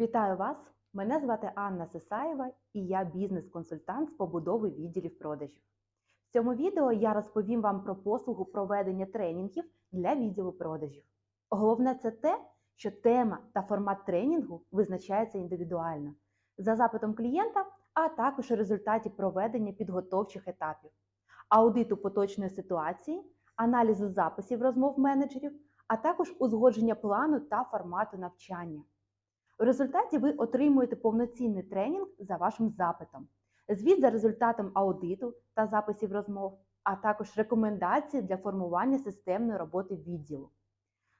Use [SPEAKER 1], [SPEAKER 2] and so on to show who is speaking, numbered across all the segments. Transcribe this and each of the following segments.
[SPEAKER 1] Вітаю вас! Мене звати Анна Сисаєва і я бізнес-консультант з побудови відділів продажів. В цьому відео я розповім вам про послугу проведення тренінгів для відділу продажів. Головне це те, що тема та формат тренінгу визначається індивідуально за запитом клієнта, а також у результаті проведення підготовчих етапів, аудиту поточної ситуації, аналізу записів розмов менеджерів, а також узгодження плану та формату навчання. У результаті ви отримуєте повноцінний тренінг за вашим запитом, звіт за результатом аудиту та записів розмов, а також рекомендації для формування системної роботи відділу.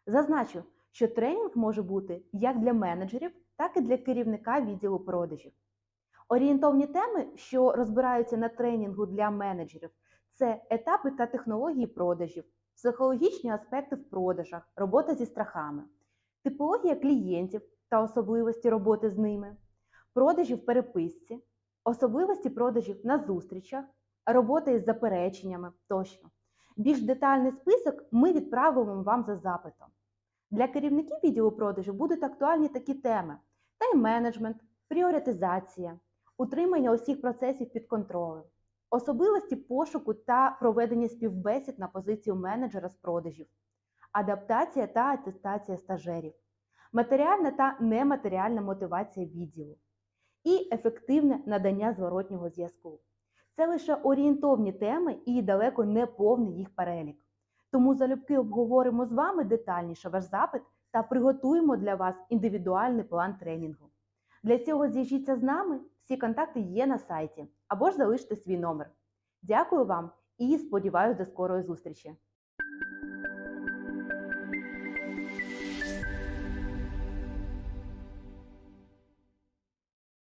[SPEAKER 1] Зазначу, що тренінг може бути як для менеджерів, так і для керівника відділу продажів. Орієнтовні теми, що розбираються на тренінгу для менеджерів, це етапи та технології продажів, психологічні аспекти в продажах, робота зі страхами, типологія клієнтів та особливості роботи з ними, продажі в переписці, особливості продажів на зустрічах, робота із запереченнями тощо. Більш детальний список ми відправимо вам за запитом. Для керівників відділу продажу будуть актуальні такі теми: тайм-менеджмент, пріоритизація, утримання усіх процесів під контролем, особливості пошуку та проведення співбесід на позицію менеджера з продажів, адаптація та атестація стажерів матеріальна та нематеріальна мотивація відділу і ефективне надання зворотнього зв'язку. Це лише орієнтовні теми і далеко не повний їх перелік. Тому залюбки обговоримо з вами детальніше ваш запит та приготуємо для вас індивідуальний план тренінгу. Для цього зв'яжіться з нами, всі контакти є на сайті або ж залиште свій номер. Дякую вам і сподіваюся до скорої зустрічі!